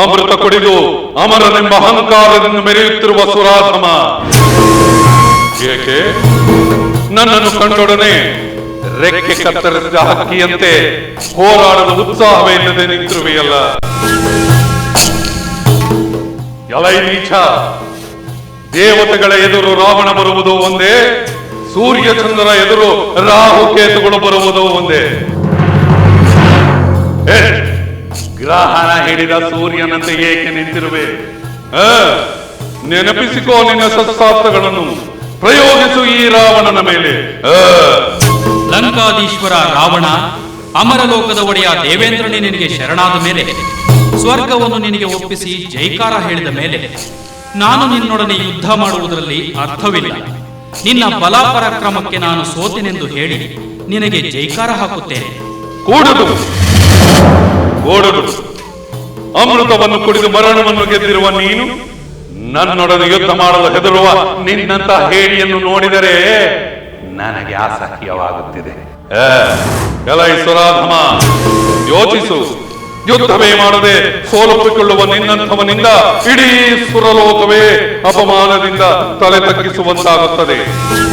ಅಮೃತ ಕುಡಿದು ಅಮರನೆಂಬ ಅಹಂಕಾರದಿಂದ ಮೆರೆಯುತ್ತಿರುವ ಸುರಾಧಮ. ಏಕೆ? ನನ್ನನ್ನು ಕಂಡೊಡನೆ ರೆಕ್ಕೆ ಕತ್ತರಿಸಿದ ಹಕ್ಕಿಯಂತೆ ಹೋರಾಡದ ಉತ್ಸಾಹವೇ ಇಲ್ಲದೆ ನಿಂತಿರುವೆಯಲ್ಲ. ಎಲೈ ನೀಚ ದೇವತೆಗಳ ಎದುರು ರಾವಣ ಬರುವುದು ಒಂದೇ, ಸೂರ್ಯ ಚಂದ್ರರ ಎದುರು ರಾಹು ಕೇತುಗಳು ಬರುವುದು ಒಂದೇ. ಗ್ರಹಣ ಹಿಡಿದ ಸೂರ್ಯನಂತೆ ಏಕೆ ನಿಂತಿರುವೆ? ನೆನಪಿಸಿಕೋ ನಿನ್ನ ಶಸ್ತ್ರಾಸ್ತ್ರಗಳನ್ನು ಪ್ರಯೋಗಿಸು ಈ ರಾವಣನ ಮೇಲೆ. ಲಂಕಾದೀಶ್ವರ ರಾವಣ ಅಮರಲೋಕದ ಒಡೆಯ ದೇವೇಂದ್ರನೇ ನಿನಗೆ ಶರಣಾದ ಮೇಲೆ ಸ್ವರ್ಗವನ್ನು ನಿನಗೆ ಒಪ್ಪಿಸಿ ಜೈಕಾರ ಹೇಳಿದ ಮೇಲೆ ನಾನು ನಿನ್ನೊಡನೆ ಯುದ್ಧ ಮಾಡುವುದರಲ್ಲಿ ಅರ್ಥವಿಲ್ಲ. ನಿನ್ನ ಬಲಾಪರಾಕ್ರಮಕ್ಕೆ ನಾನು ಸೋತೆನೆಂದು ಹೇಳಿ ನಿನಗೆ ಜೈಕಾರ ಹಾಕುತ್ತೇನೆ. ಕೂಡುದು ಅಮೃತವನ್ನು ಕುಡಿದು ಮರಣವನ್ನು ಗೆದ್ದಿರುವ ನೀನು, ನನ್ನೊಡನೆ ಯುದ್ಧ ಮಾಡಲು ಹೆದರುವ ನಿನ್ನಂತ ಹೇಡಿಯನ್ನು ನೋಡಿದರೆ ನನಗೆ ಅಸಹ್ಯವಾಗುತ್ತಿದೆ ಸುರಾಧಮ, ಯೋಚಿಸು. ಯುದ್ಧವೇ ಮಾಡದೆ ಸೋಲೊಪ್ಪಿಕೊಳ್ಳುವ ನಿನ್ನಂಥವನಿಂದ ಇಡೀ ಸುರಲೋಕವೇ ಅಪಮಾನದಿಂದ ತಲೆ ತಗ್ಗಿಸುವಂತಾಗುತ್ತದೆ.